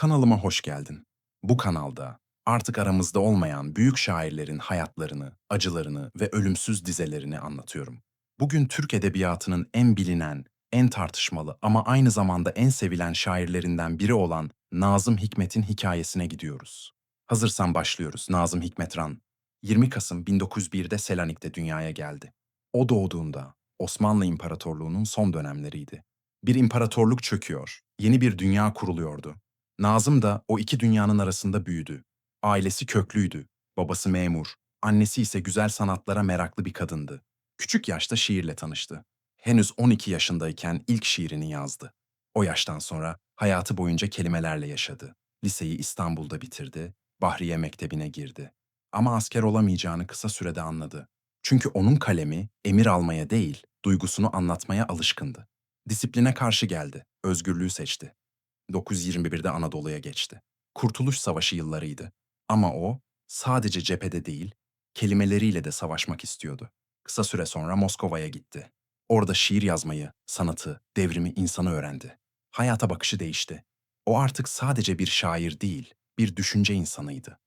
Kanalıma hoş geldin. Bu kanalda artık aramızda olmayan büyük şairlerin hayatlarını, acılarını ve ölümsüz dizelerini anlatıyorum. Bugün Türk edebiyatının en bilinen, en tartışmalı ama aynı zamanda en sevilen şairlerinden biri olan Nazım Hikmet'in hikayesine gidiyoruz. Hazırsan başlıyoruz. Nazım Hikmetran 20 Kasım 1901'de Selanik'te dünyaya geldi. O doğduğunda Osmanlı İmparatorluğu'nun son dönemleriydi. Bir imparatorluk çöküyor, yeni bir dünya kuruluyordu. Nazım da o iki dünyanın arasında büyüdü. Ailesi köklüydü. Babası memur, annesi ise güzel sanatlara meraklı bir kadındı. Küçük yaşta şiirle tanıştı. Henüz 12 yaşındayken ilk şiirini yazdı. O yaştan sonra hayatı boyunca kelimelerle yaşadı. Liseyi İstanbul'da bitirdi, Bahriye Mektebi'ne girdi. Ama asker olamayacağını kısa sürede anladı. Çünkü onun kalemi emir almaya değil, duygusunu anlatmaya alışkındı. Disipline karşı geldi, özgürlüğü seçti. 921'de Anadolu'ya geçti. Kurtuluş Savaşı yıllarıydı. Ama o sadece cephede değil, kelimeleriyle de savaşmak istiyordu. Kısa süre sonra Moskova'ya gitti. Orada şiir yazmayı, sanatı, devrimi insanı öğrendi. Hayata bakışı değişti. O artık sadece bir şair değil, bir düşünce insanıydı.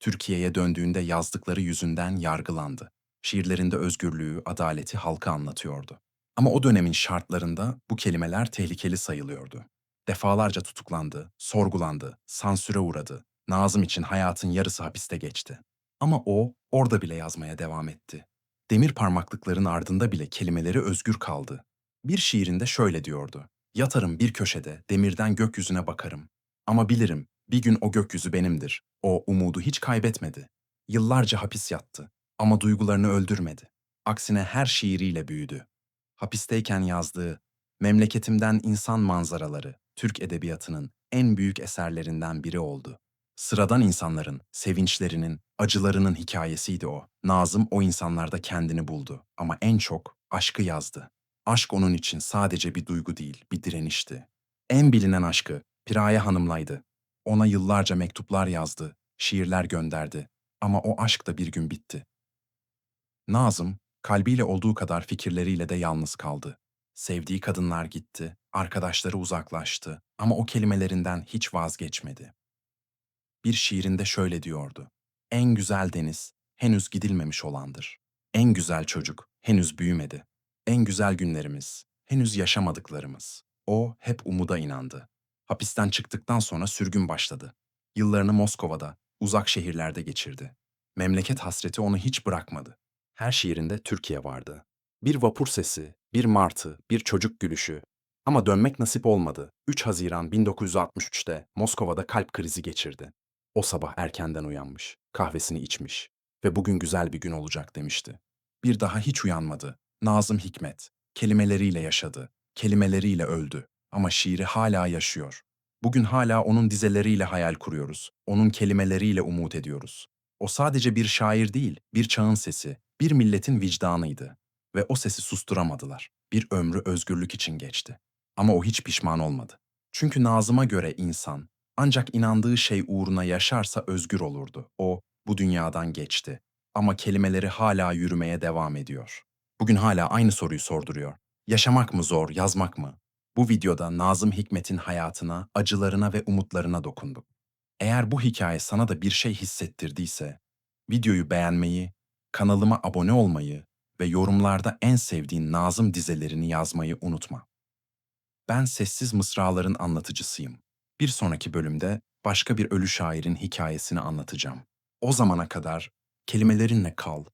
Türkiye'ye döndüğünde yazdıkları yüzünden yargılandı. Şiirlerinde özgürlüğü, adaleti halka anlatıyordu. Ama o dönemin şartlarında bu kelimeler tehlikeli sayılıyordu. Defalarca tutuklandı, sorgulandı, sansüre uğradı. Nazım için hayatın yarısı hapiste geçti. Ama o orada bile yazmaya devam etti. Demir parmaklıkların ardında bile kelimeleri özgür kaldı. Bir şiirinde şöyle diyordu. Yatarım bir köşede, demirden gökyüzüne bakarım. Ama bilirim, bir gün o gökyüzü benimdir. O umudu hiç kaybetmedi. Yıllarca hapis yattı ama duygularını öldürmedi. Aksine her şiiriyle büyüdü. Hapisteyken yazdığı Memleketimden insan manzaraları Türk edebiyatının en büyük eserlerinden biri oldu. Sıradan insanların, sevinçlerinin, acılarının hikayesiydi o. Nazım o insanlarda kendini buldu ama en çok aşkı yazdı. Aşk onun için sadece bir duygu değil, bir direnişti. En bilinen aşkı Piraye Hanım'laydı. Ona yıllarca mektuplar yazdı, şiirler gönderdi ama o aşk da bir gün bitti. Nazım, kalbiyle olduğu kadar fikirleriyle de yalnız kaldı. Sevdiği kadınlar gitti, arkadaşları uzaklaştı ama o kelimelerinden hiç vazgeçmedi. Bir şiirinde şöyle diyordu. En güzel deniz henüz gidilmemiş olandır. En güzel çocuk henüz büyümedi. En güzel günlerimiz henüz yaşamadıklarımız. O hep umuda inandı. Hapisten çıktıktan sonra sürgün başladı. Yıllarını Moskova'da, uzak şehirlerde geçirdi. Memleket hasreti onu hiç bırakmadı. Her şiirinde Türkiye vardı. Bir vapur sesi, bir martı, bir çocuk gülüşü. Ama dönmek nasip olmadı. 3 Haziran 1963'te Moskova'da kalp krizi geçirdi. O sabah erkenden uyanmış, kahvesini içmiş ve bugün güzel bir gün olacak demişti. Bir daha hiç uyanmadı. Nazım Hikmet, kelimeleriyle yaşadı, kelimeleriyle öldü ama şiiri hala yaşıyor. Bugün hala onun dizeleriyle hayal kuruyoruz, onun kelimeleriyle umut ediyoruz. O sadece bir şair değil, bir çağın sesi, bir milletin vicdanıydı ve o sesi susturamadılar. Bir ömrü özgürlük için geçti. Ama o hiç pişman olmadı. Çünkü Nazım'a göre insan ancak inandığı şey uğruna yaşarsa özgür olurdu. O bu dünyadan geçti ama kelimeleri hala yürümeye devam ediyor. Bugün hala aynı soruyu sorduruyor. Yaşamak mı zor, yazmak mı? Bu videoda Nazım Hikmet'in hayatına, acılarına ve umutlarına dokunduk. Eğer bu hikaye sana da bir şey hissettirdiyse, videoyu beğenmeyi, kanalıma abone olmayı ve yorumlarda en sevdiğin Nazım dizelerini yazmayı unutma. Ben sessiz mısraların anlatıcısıyım. Bir sonraki bölümde başka bir ölü şairin hikayesini anlatacağım. O zamana kadar kelimelerinle kal,